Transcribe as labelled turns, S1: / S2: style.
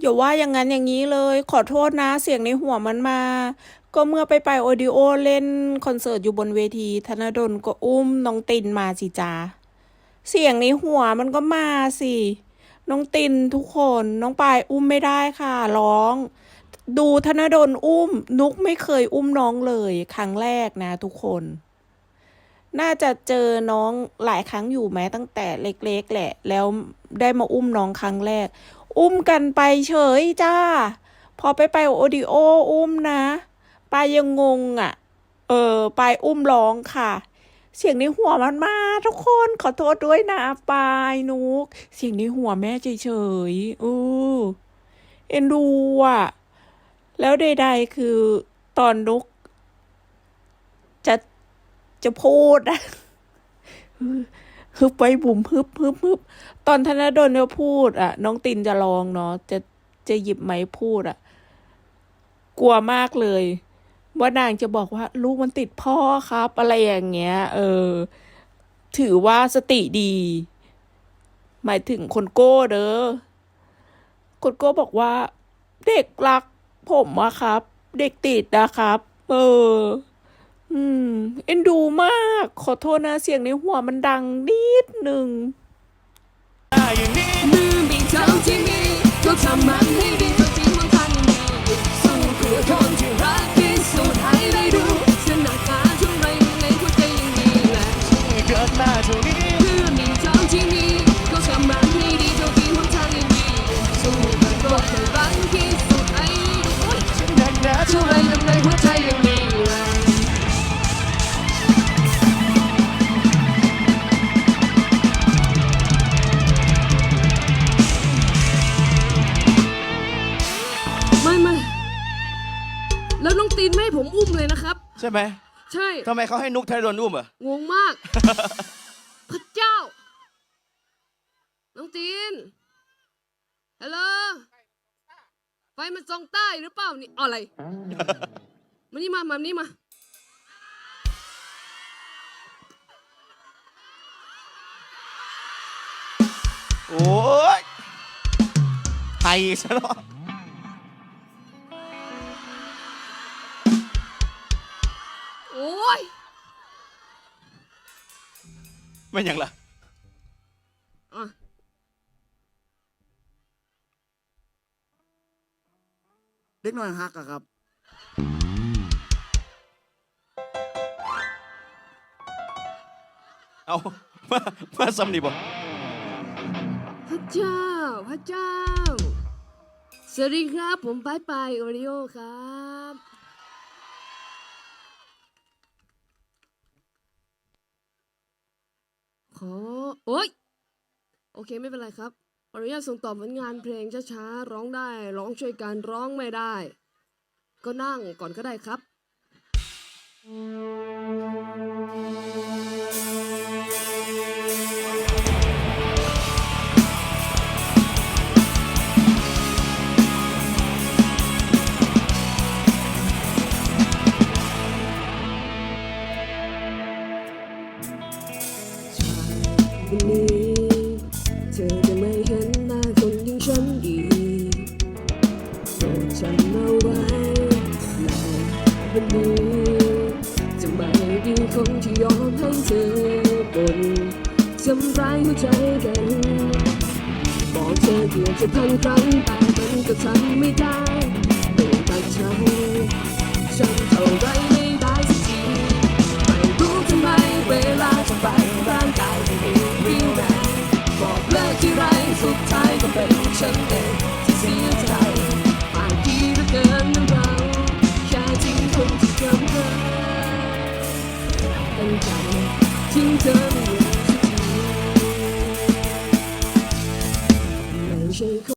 S1: อย่าว่าอย่างนั้นอย่างนี้เลย ขอโทษนะเสียงในหัวมันมา ก็เมื่อไปไปโอดิโอเล่นคอนเสิร์ตอยู่บนเวที ธนดลก็อุ้มน้องตินมาสิจ้าเสียงในหัวมันก็มาสิ น้องตินทุกคนน้องปายอุ้มไม่ได้ค่ะ ร้อง ดูธนดลอุ้ม นุกไม่เคยอุ้มน้องเลย ครั้งแรกนะ ทุกคน น่าจะเจอน้องหลายครั้งอยู่ไหมตั้งแต่เล็ก ๆ แหละ แล้วได้มาอุ้มน้องครั้งแรก อุ้มกันไปเฉยจ้า พอไปไปโอดิโออุ้มนะปายยังงงอะ เออปายอุ้มร้องค่ะ เสียงในหัวมันมาทุกคนขอโทษด้วยนะปายนุก เสียงในหัวแม่เฉยๆอือเอ็นดูอะ แล้วใดๆคือตอนนุก จะจะพูดอะ ฮึบไว้บุ๋มฮึบฮึบฮึบตอนธนดลเนี่ยพูดอะ น้องตินจะลองเนาะจะจะหยิบไม้พูดอะ กลัวมากเลย ว่านางจะบอกว่า ลูกมันติดพ่อครับ อะไรอย่างเงี้ย เออ ถือว่าสติดี หมายถึงคนโก้เด้อคนโก้บอกว่า เด็กรักผมอะครับ เด็กติดนะครับ เออ อืม เอ็นดูมาก ขอโทษนะเสียงในหัวมันดังนิดหนึ่ง
S2: มือมีเท่าที่มีก็ทำมันให้ดี เลยนะครับ
S3: ใช่ไหม
S2: ใช่
S3: ทำไมเขาให้นุกไทยโดนอุ้มอะ
S2: งงมาก พระเจ้า น้องตีนฮัลโหลไฟมันส่องใต้หรือเปล่านี่อะไร มานี่มามานี่มา
S3: โอ้ยไทยซะเนา ไม่ยังล่ะ
S2: อะ
S4: เด็กน้อยฮักอะครับ
S3: เอามามาซ้ำนี่บ่
S2: พระเจ้า พระเจ้า สวัสดีครับ ผมปายปายโอริโอครับ ขอ โอ๊ย โอเคไม่เป็นไรครับขออนุญาตส่งต่อผลงานเพลงช้าๆ ร้องได้ ร้องช่วยกันร้องไม่ได้ ก็นั่งก่อนก็ได้ครับ วันนี้ เธอจะไม่เห็นหน้าคนอย่างฉันอีกโปรดจำเอาไว้และวันนี้จะไม่มีคนที่ยอมให้เธอบนทำร้ายหัวใจกัน บอกเธอเกือบจะพันครั้งแต่มันก็ทำไม่ได้ สุดท้ายก็เป็นฉันเองที่เสียใจบางทีเหลือเกินนะเราแค่ทิ้งคนที่จำได้ตั้งใจทิ้งเธอไม่อยู่สักทีไม่ใช่คน